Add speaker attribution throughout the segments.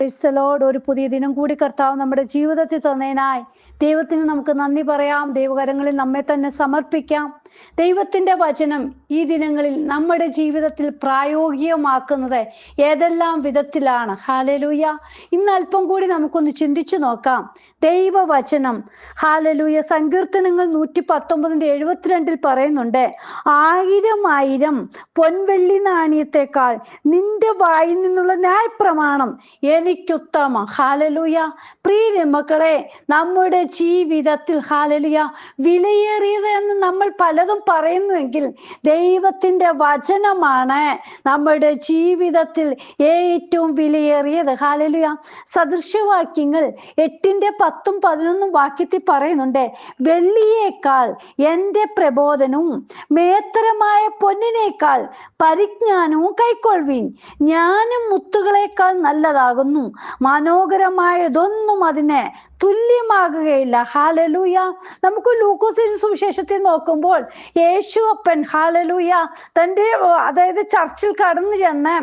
Speaker 1: ക്രിസ്തലോട് ഒരു പുതിയ ദിനം കൂടി കർത്താവ് നമ്മുടെ ജീവിതത്തിൽ തന്നതിനായി ദൈവത്തിന് നമുക്ക് നന്ദി പറയാം. ദൈവകരങ്ങളിൽ നമ്മെ തന്നെ സമർപ്പിക്കാം. ദൈവത്തിന്റെ വചനം ഈ ദിനങ്ങളിൽ നമ്മുടെ ജീവിതത്തിൽ പ്രായോഗികമാക്കുന്നത് ഏതെല്ലാം വിധത്തിലാണ്? ഹാലലൂയ ഇന്ന് അല്പം കൂടി നമുക്കൊന്ന് ചിന്തിച്ചു നോക്കാം. ദൈവവചനം. ഹാലലൂയ സങ്കീർത്തനങ്ങൾ നൂറ്റി പത്തൊമ്പതിന്റെ എഴുപത്തിരണ്ടിൽ പറയുന്നുണ്ട് ആയിരം ആയിരം പൊൻവെള്ളി നാണയത്തെക്കാൾ നിന്റെ വായിൽ നിന്നുള്ള ന്യായപ്രമാണം എനിക്കുത്തമ. ഹാലലൂയ പ്രിയ മക്കളെ നമ്മുടെ ജീവിതത്തിൽ ഹാലലുയ വിലയേറിയത് എന്ന് നമ്മൾ പലതും പറയുന്നുവെങ്കിൽ ദൈവത്തിന്റെ വചനമാണ് നമ്മുടെ ജീവിതത്തിൽ ഏറ്റവും വിലയേറിയത്. ഹാലലുയ സദൃശവാക്യങ്ങൾ എട്ടിന്റെ പത്തും പതിനൊന്നും വാക്യത്തിൽ പറയുന്നുണ്ട് വെള്ളിയേക്കാൾ എന്റെ പ്രബോധനവും മേത്തരമായ പൊന്നിനേക്കാൾ പരിജ്ഞാനവും കൈക്കൊള്ളുവീൻ. ഞാനും മുത്തുകളേക്കാൾ നല്ലതാകുന്നു. മനോഹരമായതൊന്നും അതിനെ തുല്യമാകുകയില്ല. ഹാലലൂയ നമുക്ക് ലൂക്കോസിൻ സുവിശേഷത്തിൽ നോക്കുമ്പോൾ യേശു അപ്പൻ ഹാലലൂയ തന്റെ അതായത് ചർച്ചിൽ കടന്നു ചെന്ന്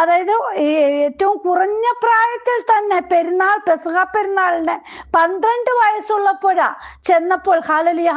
Speaker 1: അതായത് ഏറ്റവും കുറഞ്ഞ പ്രായത്തിൽ തന്നെ പെരുന്നാൾ പെസഹ പെരുന്നാളിന് പന്ത്രണ്ട് വയസ്സുള്ളപ്പോഴാ ചെന്നപ്പോൾ ഹാലലിയ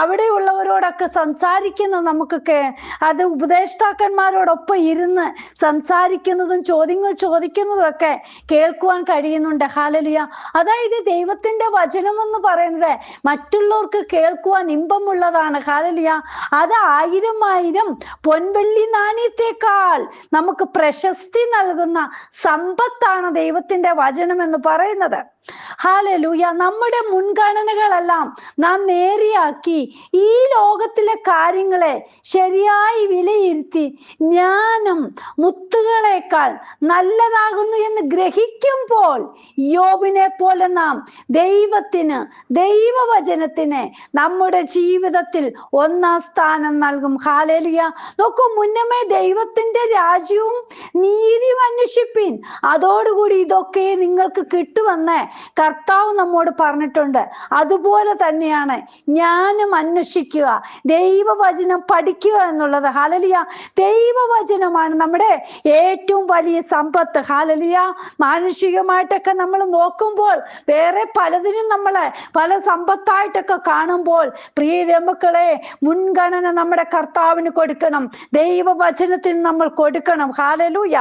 Speaker 1: അവിടെയുള്ളവരോടൊക്കെ സംസാരിക്കുന്ന നമുക്കൊക്കെ അത് ഉപദേഷ്ടാക്കന്മാരോടൊപ്പം ഇരുന്ന് സംസാരിക്കുന്നതും ചോദ്യങ്ങൾ ചോദിക്കുന്നതും ഒക്കെ കേൾക്കുവാൻ കഴിയുന്നുണ്ട് ഹാലലിയ. അതായത് ദൈവത്തിന്റെ വചനം എന്ന് പറയുന്നത് മറ്റുള്ളവർക്ക് കേൾക്കുവാൻ ഇമ്പമുള്ളതാണ്. ഹാലലിയ അത് ആയിരം ആയിരം പൊൻവെള്ളി നാണയത്തെക്കാൾ നമുക്ക് പ്രശസ്തി നൽകുന്ന സമ്പത്താണ് ദൈവത്തിന്റെ വചനം എന്ന് പറയുന്നത്. ഹാലലൂയ. നമ്മുടെ മുൻഗണനകളെല്ലാം നാം നേരെയാക്കി ഈ ലോകത്തിലെ കാര്യങ്ങളെ ശരിയായി വിലയിരുത്തി ജ്ഞാനം മുത്തുകളേക്കാൾ നല്ലതാകുന്നു എന്ന് ഗ്രഹിക്കുമ്പോൾ യോബിനെ പോലെ നാം ദൈവത്തിന് ദൈവവചനത്തിന് നമ്മുടെ ജീവിതത്തിൽ ഒന്നാം സ്ഥാനം നൽകും. ഹാലലിയ. നോക്കൂ മുന്നമേ ദൈവത്തിന്റെ രാജ്യവും നീതി അന്വേഷിപ്പീൻ അതോടുകൂടി ഇതൊക്കെ നിങ്ങൾക്ക് കിട്ടുമെന്ന് കർത്താവ് നമ്മോട് പറഞ്ഞിട്ടുണ്ട്. അതുപോലെ തന്നെയാണ് ജ്ഞാനം അന്വേഷിക്കുക. ദൈവവചനം പഠിക്കുക എന്നുള്ളത്. ഹാലലിയ ദൈവവചനമാണ് നമ്മുടെ ഏറ്റവും വലിയ സമ്പത്ത്. ഹാലലിയ മാനുഷികമായിട്ടൊക്കെ നമ്മൾ നോക്കുമ്പോൾ വേറെ പലതിനും നമ്മളെ പല സമ്പത്തായിട്ടൊക്കെ കാണുമ്പോൾ പ്രിയ രമക്കളെ മുൻഗണന നമ്മുടെ കർത്താവിന് കൊടുക്കണം. ദൈവവചനത്തിന് നമ്മൾ കൊടുക്കണം. ഹാലലൂയ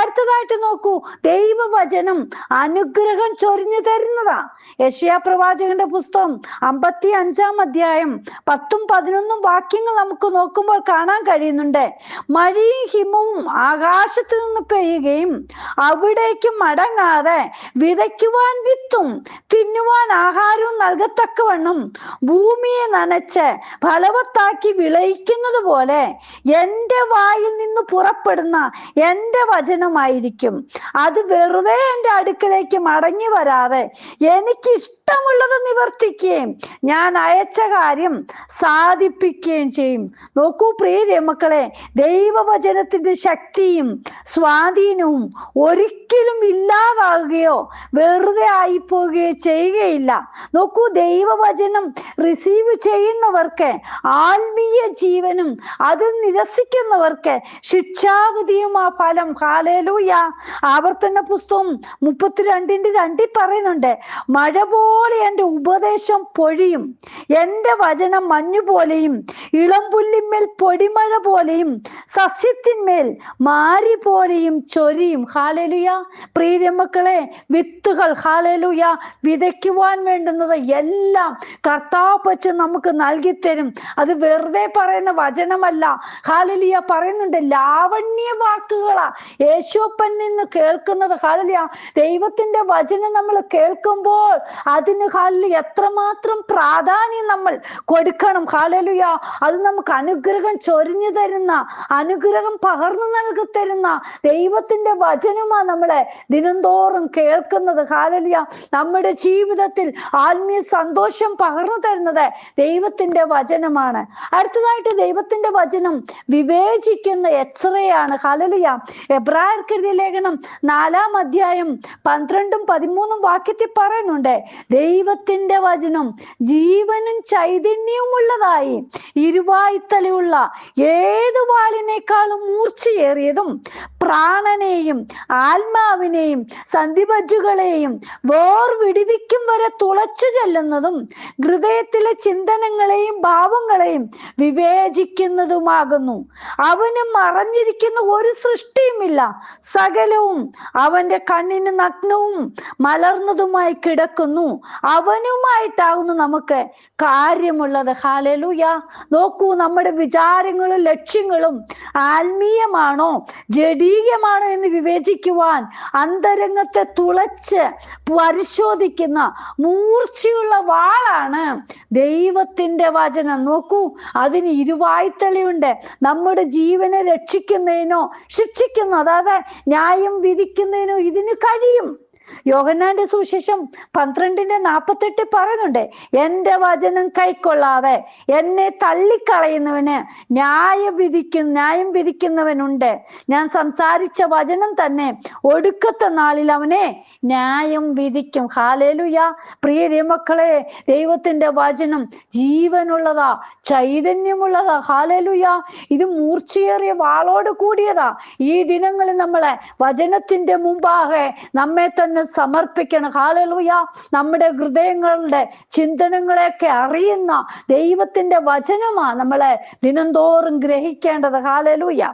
Speaker 1: അടുത്തതായിട്ട് നോക്കൂ. ദൈവവചനം അനുഗ്രഹം ചൊരിഞ്ഞു തരുന്നതാ. യശയാ പ്രവാചകന്റെ പുസ്തകം അമ്പത്തി അഞ്ചാം അധ്യായം പത്തും പതിനൊന്നും വാക്യങ്ങൾ നമുക്ക് നോക്കുമ്പോൾ കാണാൻ കഴിയുന്നുണ്ട്. മഴയും ഹിമവും ആകാശത്ത് നിന്ന് പെയ്യുകയും അവിടേക്ക് മടങ്ങാതെ വിതയ്ക്കുവാൻ വിത്തും തിന്നുവാൻ ആഹാരവും നൽകത്തക്കവണ്ണം ഭൂമിയെ നനച്ച് ഫലവത്താക്കി വിളയിക്കുന്നത് പോലെ എന്റെ വായിൽ നിന്ന് പുറപ്പെടുന്ന എന്റെ വചനമായിരിക്കും. അത് വെറുതെ എന്റെ അടുക്കലേക്ക് മടങ്ങി വരാതെ എനിക്ക് ഇഷ്ടമുള്ളത് നിവർത്തിക്കുകയും ഞാൻ അയച്ച കാര്യം സാധിപ്പിക്കുകയും ചെയ്യും. നോക്കൂ പ്രിയ മക്കളെ ദൈവവചനത്തിന്റെ ശക്തിയും സ്വാധീനവും ഒരിക്കലും ഇല്ലാതാകുകയോ വെറുതെ ആയിപ്പോവുകയോ ചെയ്യുകയില്ല. നോക്കൂ ദൈവവചനം റിസീവ് ചെയ്യുന്നവർക്ക് ആത്മീയ ജീവനും അത് നിരസിക്കുന്നവർക്ക് ശിക്ഷാവിധിയും ആ ഫലം. ഹാലേലൂയ ആവർത്തന പുസ്തകം മുപ്പത്തിരണ്ടിന്റെ രണ്ടിൽ പറയുന്നുണ്ട് മഴ പോലെ എന്റെ ഉപദേശം പൊഴിയും എന്റെ വചനം മഞ്ഞു പോലെയും ഇളം ഇളംപുല്ലിന്മേൽ പൊടിമഴ പോലെയും സസ്യത്തിന്മേൽ മാരി പോലെയും ചൊരിയും. ഹാലലുയ. പ്രീതിമക്കളെ വിത്തുകൾ ഹാലലുയ വിതയ്ക്കുവാൻ വേണ്ടുന്നത് എല്ലാം കർത്താവ് വച്ച് നമുക്ക് തരും അത് വെറുതെ പറയുന്ന വചനമല്ല. ഹാലലിയ പറയുന്നുണ്ട് ലാവണ്യ വാക്കുകളാ യേശോപ്പൻ നിന്ന് കേൾക്കുന്നത് ഹാലലിയ ദൈവത്തിന്റെ വചനം നമ്മൾ കേൾക്കുമ്പോൾ അതിന് ഹാലിൽ എത്രമാത്രം പ്രാധാന്യം നമ്മൾ കൊടുക്കണം. ഹാലലുയ. അത് നമുക്ക് അനുഗ്രഹം ചൊരിഞ്ഞു തരുന്ന അനുഗ്രഹം പകർന്നു നൽകി തരുന്ന ദൈവത്തിന്റെ വചനമാ നമ്മളെ ദിനംതോറും കേൾക്കുന്നത്. ഹാലലിയ. നമ്മുടെ ജീവിതത്തിൽ ആത്മീയ സന്തോഷം പകർന്നു തരുന്നത് ദൈവത്തിന്റെ വചനമാണ്. അടുത്തതായിട്ട് ദൈവത്തിന്റെ വചനം വിവേചിക്കുന്ന എത്രയാണ് ഹാലലിയ. എബ്രായർക്കെഴുതിയ ലേഖനം നാലാം അധ്യായം പന്ത്രണ്ടും പതിമൂന്നും വാക്യത്തിൽ പറയുന്നുണ്ട് ദൈവത്തിന്റെ വചനം ജീവനും ചൈതന്യവും ഉള്ളതായി. ഇരുവായ്ത്തലയുള്ള ഏതു വാളിനേക്കാളും മൂർച്ചയേറിയതും പ്രാണനെയും ആത്മാവിനെയും സന്ധിപജുകളെയും വേർവിടിവിക്കും വരെ തുളച്ചു ചെല്ലുന്നതും ഹൃദയത്തിലെ ചിന്തനങ്ങളെയും ഭാവങ്ങളെയും വിവേചിക്കുന്നതുമാകുന്നു. അവന് മറഞ്ഞിരിക്കുന്ന ഒരു സൃഷ്ടിയുമില്ല. സകലവും അവന്റെ കണ്ണിന് നഗ്നവും മലർന്നതുമായി കിടക്കുന്നു. അവനുമായിട്ടാകുന്നു നമുക്ക് കാര്യമുള്ളത്. ഹാലലൂയ നോക്കൂ നമ്മുടെ വിചാരങ്ങളും ലക്ഷ്യങ്ങളും ആത്മീയമാണോ? ജഡീയമാണോ എന്ന് വിവേചിക്കുവാൻ അന്തരംഗത്തെ തുളച്ച് പരിശോധിക്കുന്ന മൂർച്ചയുള്ള വാളാണ് ദൈവത്തിന്റെ വചനം. നോക്കൂ അതിന് ഇരുവായ്ത്തലയുണ്ട്. നമ്മുടെ ജീവനെ രക്ഷിക്കുന്നതിനോ ശിക്ഷിക്കുന്നോ അതായത് ന്യായം വിധിക്കുന്നതിനോ ഇതിന് കഴിയും. യോഹന്നാന്റെ സുവിശേഷം പന്ത്രണ്ടിന്റെ നാപ്പത്തെട്ട് പറയുന്നുണ്ട് എന്റെ വചനം കൈക്കൊള്ളാതെ എന്നെ തള്ളിക്കളയുന്നവന് ന്യായ വിധിക്കും ന്യായം വിധിക്കുന്നവനുണ്ട്. ഞാൻ സംസാരിച്ച വചനം തന്നെ ഒടുക്കത്തെ നാളിൽ അവനെ ന്യായം വിധിക്കും. ഹാലേലുയ. പ്രിയ ദൈവമക്കളെ ദൈവത്തിന്റെ വചനം ജീവനുള്ളതാ ചൈതന്യമുള്ളതാ. ഹാലേലുയ. ഇത് മൂർച്ചയേറിയ വാളോട് കൂടിയതാ. ഈ ദിനങ്ങളിൽ നമ്മളെ വചനത്തിന്റെ മുമ്പാകെ നമ്മെ തന്നെ സമർപ്പിക്കണം. ഹാലലൂയ നമ്മുടെ ഹൃദയങ്ങളുടെ ചിന്തനങ്ങളെയൊക്കെ അറിയുന്ന ദൈവത്തിന്റെ വചനമാ നമ്മളെ ദിനംതോറും ഗ്രഹിക്കേണ്ടത്. ഹാലലൂയ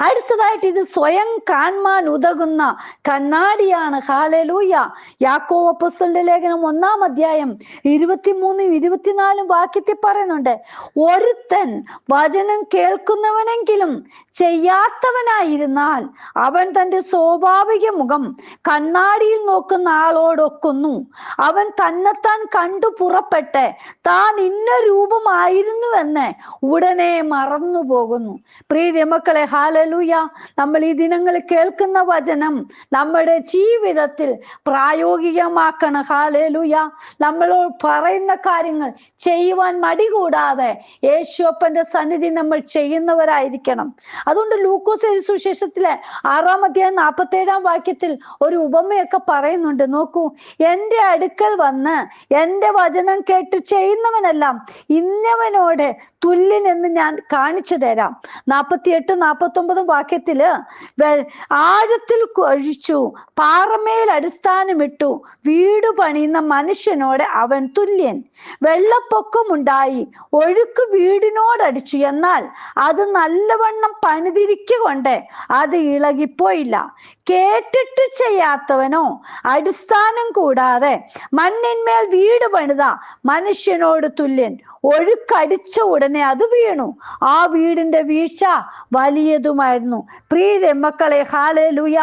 Speaker 1: അടുത്തതായിട്ട് ഇത് സ്വയം കാണാൻ ഉതകുന്ന കണ്ണാടിയാണ്. ഹാലലൂയ യാക്കോ അപ്പസ്തലിന്റെ ലേഖനം ഒന്നാം അധ്യായം ഇരുപത്തിമൂന്നും ഇരുപത്തിനാലും വാക്യത്തിൽ പറയുന്നുണ്ട് ഒരുത്തൻ വചനം കേൾക്കുന്നവനെങ്കിലും ചെയ്യാത്തവനായിരുന്നാൽ അവൻ തന്റെ സ്വാഭാവിക മുഖം കണ്ണാടിയിൽ നോക്കുന്ന ആളോടൊക്കുന്നു. അവൻ തന്നെത്താൻ കണ്ടു പുറപ്പെട്ട് താൻ ഇന്ന രൂപമായിരുന്നുവെന്ന് ഉടനെ മറന്നു പോകുന്നു പ്രീതി മക്കളെ ഹാലലൂയ. നമ്മൾ ഈ ദിനങ്ങൾ കേൾക്കുന്ന വചനം നമ്മുടെ ജീവിതത്തിൽ പ്രായോഗികമാക്കണം. ഹാലലൂയ. നമ്മൾ പറയുന്ന കാര്യങ്ങൾ ചെയ്യുവാൻ മടി കൂടാതെ യേശുപ്പന്റെ സന്നിധി നമ്മൾ ചെയ്യുന്നവരായിരിക്കണം. അതുകൊണ്ട് ലൂക്കോസ് സുശേഷത്തിലെ ആറാം അധ്യായം നാൽപ്പത്തി ഏഴാം വാക്യത്തിൽ ഒരു ഉപമയൊക്കെ പറയുന്നുണ്ട്. നോക്കൂ എന്റെ അടുക്കൽ വന്ന് എന്റെ വചനം കേട്ട് ചെയ്യുന്നവനെല്ലാം ഇന്നവനോട് തുല്യനെന്ന് ഞാൻ കാണിച്ചു തരാം. നാൽപ്പത്തിയെട്ട് നാൽപ്പത്തൊമ്പതും വാക്യത്തിൽ ആഴത്തിൽ കൊഴിച്ചു പാറമേൽ അടിസ്ഥാനമിട്ടു വീട് പണിയുന്ന മനുഷ്യനോട് അവൻ തുല്യൻ. വെള്ളപ്പൊക്കമുണ്ടായി ഒഴുക്ക് വീടിനോടടിച്ചു എന്നാൽ അത് നല്ലവണ്ണം പണിതിരിക്കൊണ്ട് അത് ഇളകിപ്പോയില്ല. കേട്ടിട്ട് ചെയ്യാത്തവനോ അടിസ്ഥാനം കൂടാതെ മണ്ണിന്മേൽ വീട് പണിത മനുഷ്യനോട് തുല്യൻ. ഒഴുക്കടിച്ച ഉടനെ അത് വീണു. ആ വീടിന്റെ വീഴ്ച വലിയതുമായിരുന്നു പ്രിയ മക്കളെ ഹാലലുയ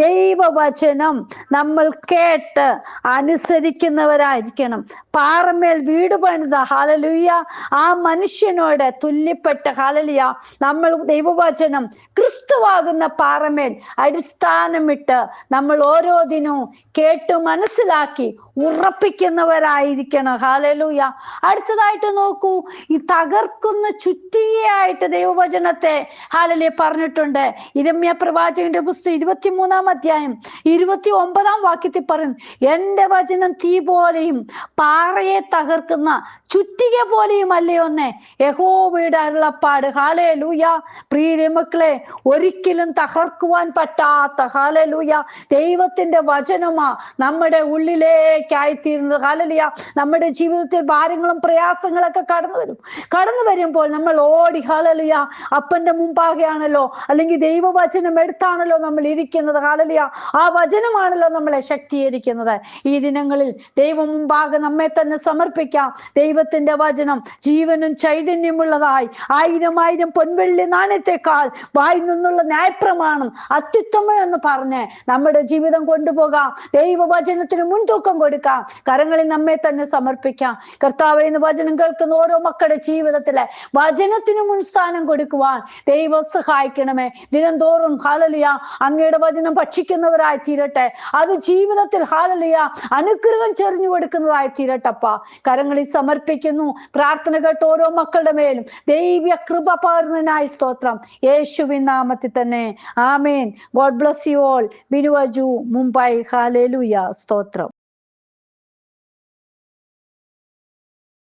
Speaker 1: ദൈവവചനം നമ്മൾ കേട്ട് അനുസരിക്കുന്നവരായിരിക്കണം. പാറമേൽ വീട് പണിത ഹാലലുയ ആ മനുഷ്യനോട് തുല്യപ്പെട്ട ഹാലലിയ നമ്മൾ ദൈവവചനം ക്രിസ്തുവാകുന്ന പാറമേൽ അടിസ്ഥാനമിട്ട് നമ്മൾ ഓരോ ദിനവും കേട്ട് മനസ്സിലാക്കി ഉറപ്പിക്കുന്നവരായിരിക്കണം. ഹാലലൂയ അടുത്തതായിട്ട് നോക്കൂ. ഈ തകർക്കുന്ന ചുറ്റികയായിട്ട് ദൈവവചനത്തെ ഹാലലിയ പറഞ്ഞിട്ടുണ്ട്. ഇരമ്യ പ്രവാചകന്റെ പുസ്തകം ഇരുപത്തിമൂന്നാം അധ്യായം ഇരുപത്തി ഒമ്പതാം വാക്യത്തിൽ പറയുന്നു എന്റെ വചനം തീ പോലെയും പാറയെ തകർക്കുന്ന ചുറ്റിക പോലെയും അല്ലേ ഒന്ന്? യഹോവയുടെ അരുളപ്പാട്. ഹാലേ ലൂയ പ്രീതി മക്കളെ ഒരിക്കലും തകർക്കുവാൻ പറ്റാത്ത ഹാലേ ലൂയ ദൈവത്തിന്റെ വചനമാ നമ്മുടെ ഉള്ളിലേക്കായിത്തീരുന്നത്. ഹാലലിയ നമ്മുടെ ജീവിതത്തിൽ ഭാരങ്ങളും പ്രയാസങ്ങളൊക്കെ കടന്നു വരും. കടന്നു വരുമ്പോൾ നമ്മൾ ഓടി ഹാലലിയ അപ്പന്റെ മുമ്പാകെയാണല്ലോ അല്ലെങ്കിൽ ദൈവവചനം എടുത്താണല്ലോ നമ്മൾ ഇരിക്കുന്നത്. ഹാലലിയ ആ വചനമാണല്ലോ നമ്മളെ ശക്തീകരിക്കുന്നത്. ഈ ദിനങ്ങളിൽ ദൈവം മുമ്പാകെ നമ്മെ തന്നെ സമർപ്പിക്കാം. ദൈവത്തിന്റെ വചനം ജീവനും ചൈതന്യമുള്ളതായി. ആയിരം ആയിരം പൊൻവെള്ളി നാണയത്തെക്കാൾ വായി നിന്നുള്ള ന്യായപ്രമാണം അത്യുത്തമം എന്ന് പറഞ്ഞ് നമ്മുടെ ജീവിതം കൊണ്ടുപോകാം. ദൈവവചനത്തിന് മുൻതൂക്കം കൊടുക്കാം. കരങ്ങളിൽ നമ്മെ തന്നെ സമർപ്പിക്കാം. കർത്താവ് എന്ന് വചനം കേൾക്കുന്ന ഓരോ മക്കളുടെ ജീവിതത്തിലെ വചനത്തിന് മുൻസ്ഥാനം കൊടുക്കുവാൻ ദൈവം സഹായിക്കണമേ. ദിനംതോറും ഹാലലിയ അങ്ങയുടെ വചനം ഭക്ഷിക്കുന്നവരായി തീരട്ടെ അത് ജീവിതത്തിൽ ഹാലലിയ അനുഗ്രഹം ചെറിഞ്ഞു കൊടുക്കുന്നതായി തീരട്ടപ്പ കരങ്ങളിൽ സമർപ്പിക്കുന്നു പ്രാർത്ഥന കേട്ട് ഓരോ മക്കളുടെ മേലും. ദൈവ്യ കൃപ പകർന്നതിനായി സ്തോത്രം. യേശുവിൻ നാമത്തിൽ തന്നെ. ആമേൻ. God bless you all. ബിനുവജു Mumbai. Hallelujah സ്തോത്രം.